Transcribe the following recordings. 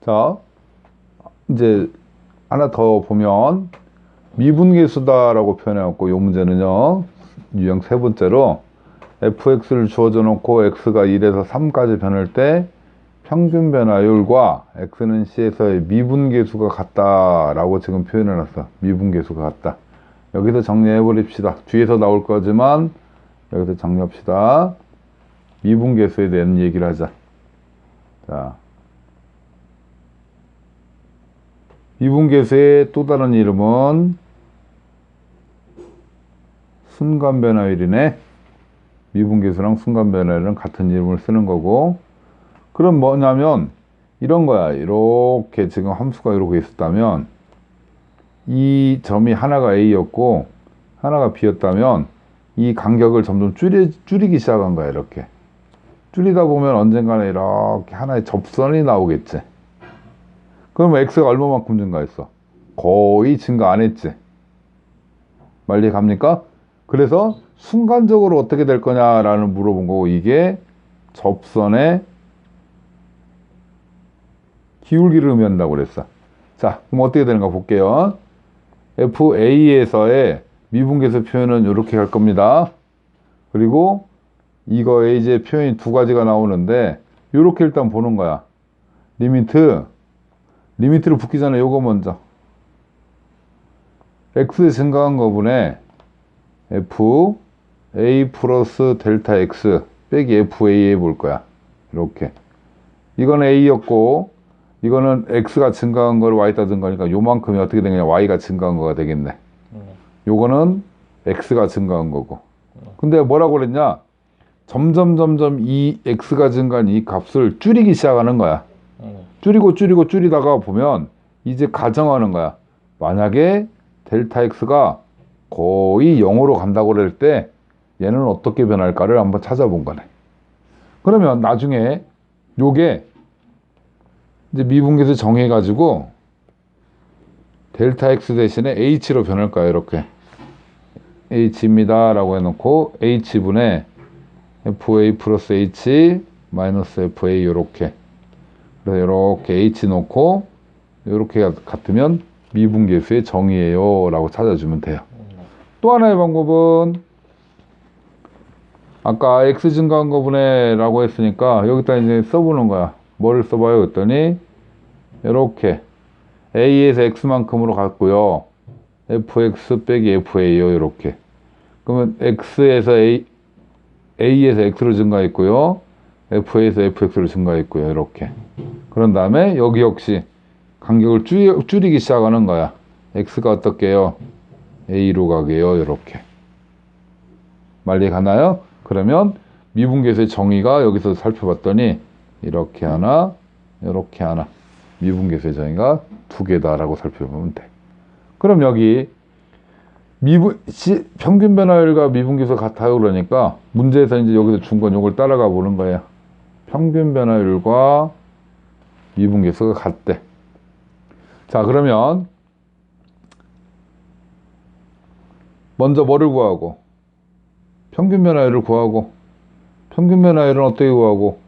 자, 이제 하나 더 보면 미분계수다라고 표현해갖고 이 문제는요 유형 세 번째로 fx를 주어져 놓고 x가 1에서 3까지 변할 때 평균 변화율과 x는 c에서의 미분계수가 같다라고 지금 표현해놨어. 미분계수가 같다. 여기서 정리해 버립시다. 뒤에서 나올 거지만 여기서 정리합시다. 미분계수에 대한 얘기를 하자. 자 미분계수의 또 다른 이름은 순간변화율이네. 미분계수랑 순간변화율은 같은 이름을 쓰는 거고. 그럼 뭐냐면 이런 거야. 이렇게 지금 함수가 이렇게 있었다면 이 점이 하나가 A였고 하나가 B였다면 이 간격을 점점 줄이, 줄이기 시작한 거야. 이렇게. 줄이다 보면 언젠가는 이렇게 하나의 접선이 나오겠지. 그러면 x가 얼마만큼 증가했어? 거의 증가 안 했지. 말리 갑니까? 그래서 순간적으로 어떻게 될 거냐라는 물어본 거고 이게 접선의 기울기를 의미한다고 그랬어. 자, 그럼 어떻게 되는가 볼게요. FA에서의 미분계수 표현은 이렇게 갈 겁니다. 그리고 이거에 이제 표현이 두 가지가 나오는데 이렇게 일단 보는 거야. 리미트 리미트를 붙기 전에 요거 먼저. X 증가한 거분에 f a 플러스 델타 x 빼기 fa 해볼 거야. 이렇게. 이거는 a였고 이거는 x가 증가한 걸 y다 증가하니까 요만큼이 어떻게 되느냐. Y가 증가한 거가 되겠네. 요거는 x가 증가한 거고. 근데 뭐라고 그랬냐? 점점 점점 이 x가 증가한 이 값을 줄이기 시작하는 거야 줄이고 줄이고 줄이다가 보면 이제 가정하는 거야. 만약에 델타 x가 거의 0으로 간다고 그럴 때 얘는 어떻게 변할까를 한번 찾아본 거네. 그러면 나중에 요게 이제 미분계수 정해가지고 델타 x 대신에 h로 변할까요? 이렇게 h입니다 라고 해놓고 h분의 fa 플러스 h 마이너스 fa 요렇게 그래서 이렇게 h 놓고 이렇게 같으면 미분계수의 정의예요 라고 찾아주면 돼요. 또 하나의 방법은 아까 x 증가한 거분에 라고 했으니까 여기다 이제 써보는 거야. 뭐를 써봐요? 그랬더니 이렇게 a에서 x만큼으로 갔고요. Fx 빼기 fa요 이렇게. 그러면 x에서 a a에서 x로 증가했고요 f에서 fx로 증가했고요 이렇게. 그런 다음에 여기 역시 간격을 줄이, 줄이기 시작하는 거야. X가 어떻게요? A로 가게요 이렇게. 말리 가나요? 그러면 미분계수의 정의가 여기서 살펴봤더니 이렇게 하나 이렇게 하나. 미분계수의 정의가 두 개다라고 살펴보면 돼. 그럼 여기 미분 시, 평균 변화율과 미분계수가 같아요 그러니까 문제에서 이제 여기서 준 건 이걸 따라가 보는 거예요 평균 변화율과 미분계수가 같대. 자, 그러면 먼저 뭐를 구하고? 평균 변화율을 구하고. 평균 변화율은 어떻게 구하고?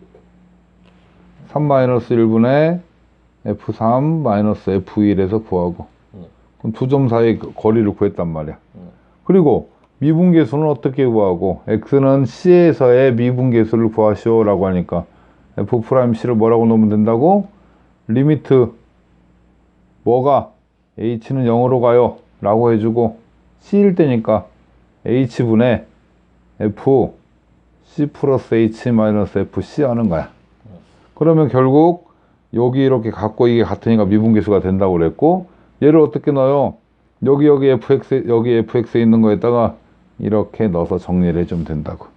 3-1분의 F3 F1에서 구하고. 그럼 두 점 사이 거리를 구했단 말이야. 그리고 미분계수는 어떻게 구하고? X는 c에서의 미분계수를 구하시오라고 하니까 f'c를 뭐라고 놓으면 된다고? 리미트. 뭐가 h는 0으로 가요? 라고 해주고 c일 때니까 h분의 f c 플러스 h 마이너스 fc 하는 거야. 그러면 결국 여기 이렇게 갖고 이게 같으니까 미분계수가 된다고 그랬고 얘를 어떻게 넣어요? 여기 여기 fx 여기 fx에 있는 거에다가 이렇게 넣어서 정리를 해주면 된다고. 음,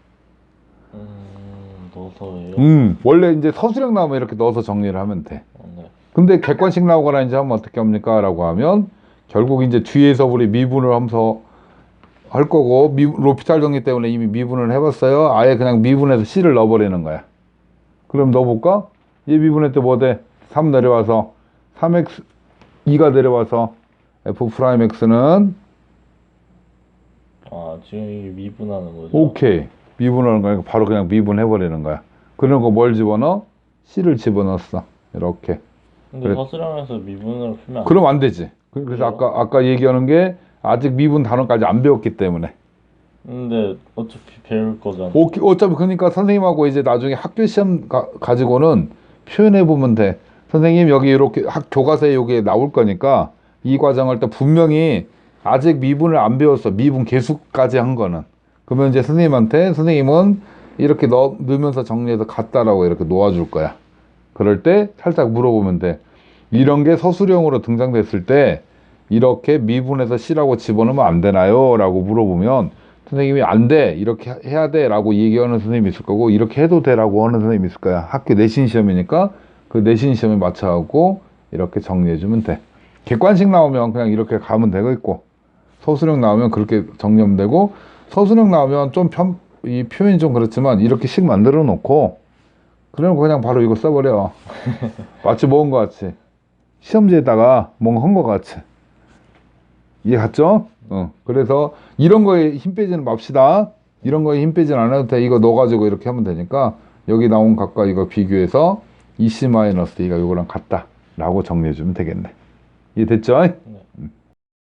음 원래 이제 서술형 나오면 이렇게 넣어서 정리를 하면 돼 어, 네. 근데 객관식 나오거나 이제 하면 어떻게 합니까? 라고 하면 결국 이제 뒤에서 우리 미분을 하면서 할 거고 미, 로피탈 정리 때문에 이미 미분을 해봤어요. 아예 그냥 미분해서 C를 넣어버리는 거야. 그럼 넣어볼까? 얘 미분할 때뭐 돼? 3 내려와서 3x 2가 내려와서 f 프라임 x는 아, 지금 이게 미분하는 거죠? 오케이 미분하는 거니까 바로 그냥 미분해버리는 거야. 그런 거 뭘 집어넣어? C를 집어넣었어. 이렇게 근데 그래. 서술형에서 미분으로 풀면 안 그럼 안 되지. 그- 그래서 그래요? 아까 아까 얘기하는 게 아직 미분 단어까지 안 배웠기 때문에. 근데 어차피 배울 거잖아. 오, 어차피 그러니까 선생님하고 이제 나중에 학교 시험 가, 가지고는 표현해 보면 돼. 선생님 여기 이렇게 학 교과서에 여기 나올 거니까 이 과정을 때 분명히 아직 미분을 안 배웠어. 미분 계수까지 한 거는. 그러면 이제 선생님한테 선생님은 이렇게 넣, 넣으면서 정리해서 같다라고 이렇게 놓아줄 거야. 그럴 때 살짝 물어보면 돼. 이런 게 서술형으로 등장됐을 때 이렇게 미분해서 C라고 집어넣으면 안 되나요? 라고 물어보면 선생님이 안 돼. 이렇게 해야 돼. 라고 얘기하는 선생님이 있을 거고 이렇게 해도 돼. 라고 하는 선생님이 있을 거야. 학교 내신 시험이니까 그 내신 시험에 맞춰갖고 이렇게 정리해주면 돼. 객관식 나오면 그냥 이렇게 가면 되겠고 서술형 나오면 그렇게 정리하면 되고 서술형 나오면 좀 편, 이 표현이 좀 그렇지만 이렇게 식 만들어 놓고 그러면 그냥 바로 이거 써버려. 마치 먹은 거 같이. 시험지에다가 뭔가 한거 같이. 이해 갔죠? 어. 그래서 이런 거에 힘 빼지는 맙시다. 이런 거에 힘 빼지는 안 해도 돼. 이거 넣어가지고 이렇게 하면 되니까 여기 나온 각과 이거 비교해서 2C-2가 이거랑 같다. 라고 정리해주면 되겠네. 이해됐죠? 네.